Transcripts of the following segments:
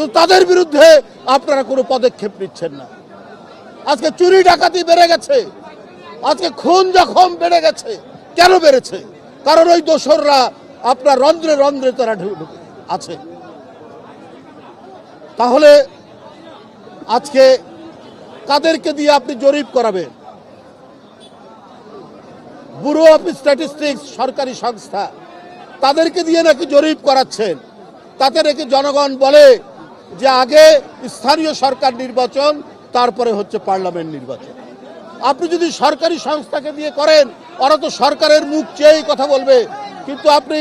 কিন্তু তাদের বিরুদ্ধে আপনারা কোনো পদক্ষেপ নিচ্ছেন না। আজকে চুরি ডাকাতি বেড়ে গেছে। আজকে খুন জখম বেড়ে গেছে। কেন বেড়েছে? কারণ ওই দোসররা আপনার রন্ধ্রে রন্ধ্রে তারা আছে। তাহলে আজকে কাদেরকে দিয়ে আপনি জরিপ করাবেন? ব্যুরো অফ স্ট্যাটিস্টিক্স সরকারি সংস্থা তাদেরকে দিয়ে নাকি জরিপ করাচ্ছেন? তাতে নাকি জনগণ বলে যে আগে স্থানীয় সরকার নির্বাচন তারপরে হচ্ছে পার্লামেন্ট নির্বাচন। আপনি যদি সরকারি সংস্থাকে দিয়ে করেন ওরা তো সরকারের মুখ চেয়েই কথা বলবে। কিন্তু আপনি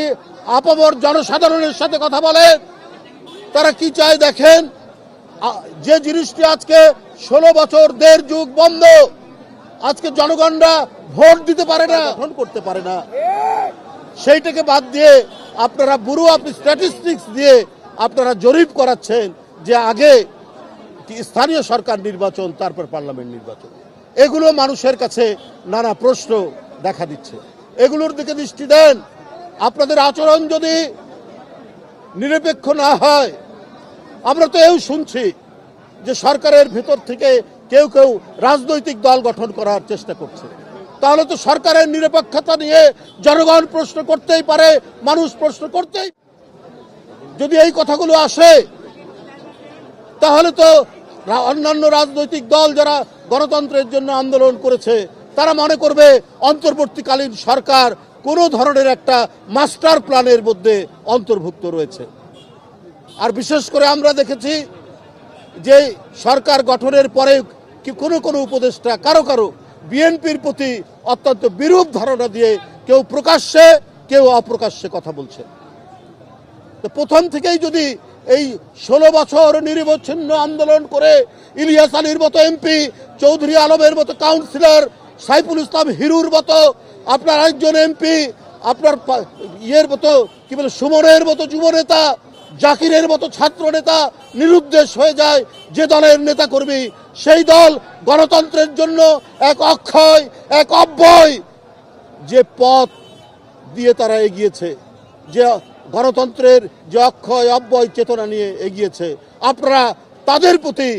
আপামর জনসাধারণের সাথে কথা বলেন তারা কি চায় দেখেন? যে জিনিসটি আজকে ষোলো বছর দেড় যুগ বন্ধ আজকে জনগণরা ভোট দিতে পারে না। গঠন করতে পারে না। সেইটাকে বাদ দিয়ে আপনারা বুড়ো আপনি স্ট্যাটিস্টিক্স দিয়ে আপনারা জরিপ করাচ্ছেন। যে আগে স্থানীয় সরকার নির্বাচন, তারপর পার্লামেন্ট নির্বাচন। এগুলো মানুষের কাছে নানা প্রশ্ন দেখা দিচ্ছে। এগুলোর দিকে দৃষ্টি দেন। আপনাদের আচরণ যদি নিরপেক্ষ না হয়, আমরা তো এও শুনছি যে সরকারের ভেতর থেকে কেউ কেউ রাজনৈতিক দল গঠন করার চেষ্টা করছে। তাহলে তো সরকারের নিরপেক্ষতা নিয়ে জনগণ প্রশ্ন করতেই পারে, মানুষ প্রশ্ন করতেই যদি এই কথাগুলো আসে তাহলে তো অন্যান্য রাজনৈতিক দল যারা গণতন্ত্রের জন্য আন্দোলন করেছে, তারা মনে করবে অন্তর্বর্তীকালীন সরকার কোনো ধরনের একটা মাস্টার প্ল্যানের মধ্যে অন্তর্ভুক্ত রয়েছে। আর বিশেষ করে আমরা দেখেছি যে সরকার গঠনের পরে কোনো কোনো উপদেষ্টা কারও কারও বিএনপির প্রতি অত্যন্ত বিরূপ ধারণা দিয়ে কেউ প্রকাশ্যে, কেউ অপ্রকাশ্যে কথা বলছে। তো প্রথম থেকেই যদি এই ষোলো বছর নিরবচ্ছিন্ন আন্দোলন করে ইলিয়াস আলীর মতো এমপি, চৌধুরী আলমের মতো কাউন্সিলর সাইফুল ইসলাম হিরুর মতো আপনার একজন এমপি, আপনার ইয়ের মতো, কি বলে, সুমনের মতো যুব নেতা, জাকিরের মতো ছাত্র নেতা নিরুদ্দেশ হয়ে যায় যে দলের নেতা কর্মী সেই দল গণতন্ত্রের জন্য এক অক্ষয়, এক অব্যয় যে পথ দিয়ে তারা এগিয়েছে, যে গণতন্ত্রের যে অক্ষয়, অব্যয় চেতনা নিয়ে এগিয়েছে, আপনারা তাদের প্রতি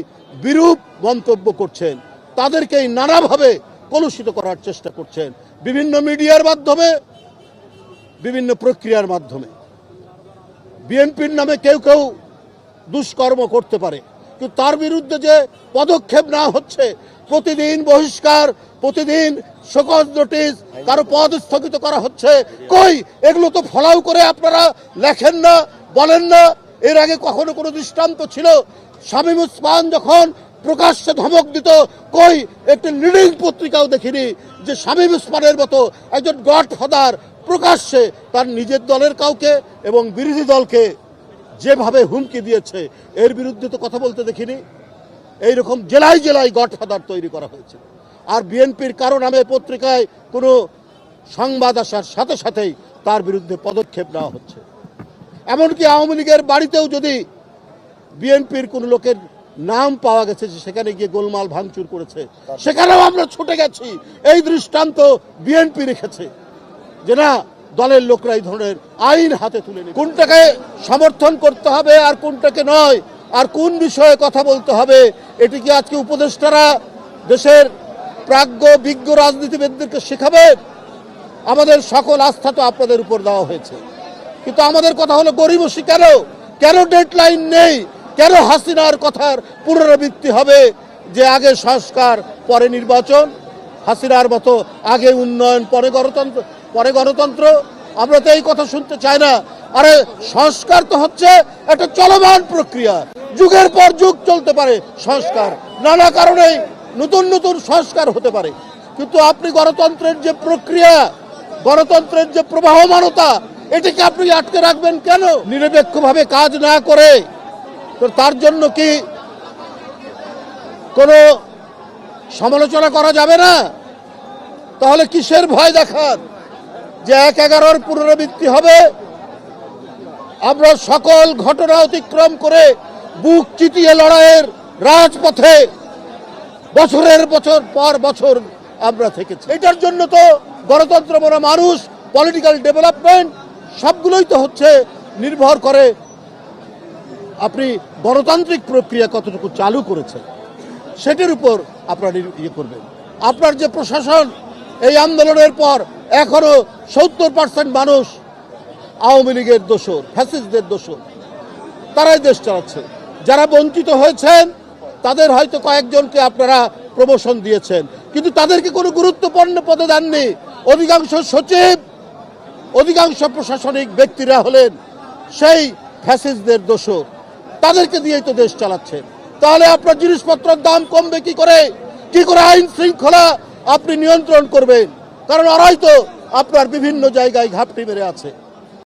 বিরূপ মন্তব্য করছেন। তাদেরকেই নানাভাবে কলুষিত করার চেষ্টা করছেন। বিভিন্ন মিডিয়ার মাধ্যমে, বিভিন্ন প্রক্রিয়ার মাধ্যমে। বিএনপির নামে কেউ কেউ দুষ্কর্ম করতে পারে। কিন্তু তার বিরুদ্ধে যে পদক্ষেপ না হচ্ছে প্রতিদিন বহিষ্কার, প্রতিদিন শোকজ নোটিশ কারও পদ স্থগিত করা হচ্ছে। কই? এগুলো তো ফলাও করে আপনারা লেখেন না, বলেন না। এর আগে কখনো কোনো দৃষ্টান্ত ছিল? শামীম উসমান যখন প্রকাশ্যে ধমক দিত, কই? একটি লিডিং পত্রিকাও দেখিনি যে শামীম উসমানের মতো একজন গডফাদার প্রকাশ্যে তার নিজের দলের কাউকে এবং বিরোধী দলকে যেভাবে হুমকি দিয়েছে, এর বিরুদ্ধে তো কথা বলতে দেখিনি। এইরকম জেলায় জেলায় গডফাদার তৈরি করা হয়েছে। আর বিএনপির কারও নামে পত্রিকায় কোনো সংবাদ আসার সাথে সাথেই তার বিরুদ্ধে পদক্ষেপ নেওয়া হচ্ছে। এমনকি আওয়ামী লীগের বাড়িতেও যদি বিএনপির কোন লোকের নাম পাওয়া গেছে যে সেখানে গিয়ে গোলমাল ভাঙচুর করেছে, সেখানেও আমরা ছুটে গেছি। এই দৃষ্টান্ত বিএনপি রেখেছে যে না, দলের লোকরা এই ধরনের আইন হাতে তুলে কোনটাকে সমর্থন করতে হবে আর কোনটাকে নয়, আর কোন বিষয়ে কথা বলতে হবে এটি কি আজকে উপদেষ্টারা দেশের প্রাজ্ঞ, বিজ্ঞ রাজনীতিবিদদেরকে শেখাবে? আমাদের সকল আস্থা তো আপনাদের উপর দেওয়া হয়েছে। কিন্তু আমাদের কথা হলো গরিবসী কেন কেন ডেডলাইন নেই? কেন হাসিনার কথার পুনরাবৃত্তি হবে যে আগে সংস্কার, পরে নির্বাচন? হাসিনার মতো আগে উন্নয়ন, পরে গণতন্ত্র পরে গণতন্ত্র? আমরা তো এই কথা শুনতে চাই না। আরে সংস্কার তো হচ্ছে একটা চলমান প্রক্রিয়া। যুগের পর যুগ চলতে পারে সংস্কার। নানা কারণেই নতুন নতুন সংস্কার হতে পারে। কিন্তু আপনি গণতন্ত্রের যে প্রক্রিয়া, গণতন্ত্রের যে প্রবাহমানতা, এটাকে আপনি আটকে রাখবেন কেন? নিরপেক্ষভাবে কাজ না করে, তো তার জন্য কি কোনো সমালোচনা করা যাবে না? তাহলে কিসের ভয় দেখান? যে এক এগারোর পুনরাবৃত্তি হবে আমরা সকল ঘটনা অতিক্রম করে বুক চিতিয়ে লড়াইয়ের রাজপথে বছরের বছর পর বছর আমরা থেকেছি। এটার জন্য তো গণতন্ত্র মনা মানুষ পলিটিক্যাল ডেভেলপমেন্ট সবগুলোই তো হচ্ছে নির্ভর করে আপনি গণতান্ত্রিক প্রক্রিয়া কতটুকু চালু করেছেন, সেটির উপর আপনার ইয়ে করবেন। আপনার যে প্রশাসন, এই আন্দোলনের পর এখনও সত্তর পার্সেন্ট মানুষ আওয়ামী লীগের দোষর, ফ্যাসিস্টদের দোষর। তারাই দেশ চালাচ্ছে যারা বঞ্চিত হয়েছেন, তাদের হয়তো কয়েকজনকে আপনারা প্রমোশন দিয়েছেন। কিন্তু তাদেরকে কোনো গুরুত্বপূর্ণ পদে দেননি। অধিকাংশ সচিব, অধিকাংশ প্রশাসনিক ব্যক্তিরা হলেন সেই ফ্যাসিস্টদের দোষর। তাদেরকে দিয়েই তো দেশ চালাচ্ছেন। তাহলে আপনার জিনিসপত্রের দাম কমবে কি করে? কি করে আইন শৃঙ্খলা আপনি নিয়ন্ত্রণ করবেন? কারণ ওরাই তো আপনার বিভিন্ন জায়গায় ঘাপটি মেরে আছে।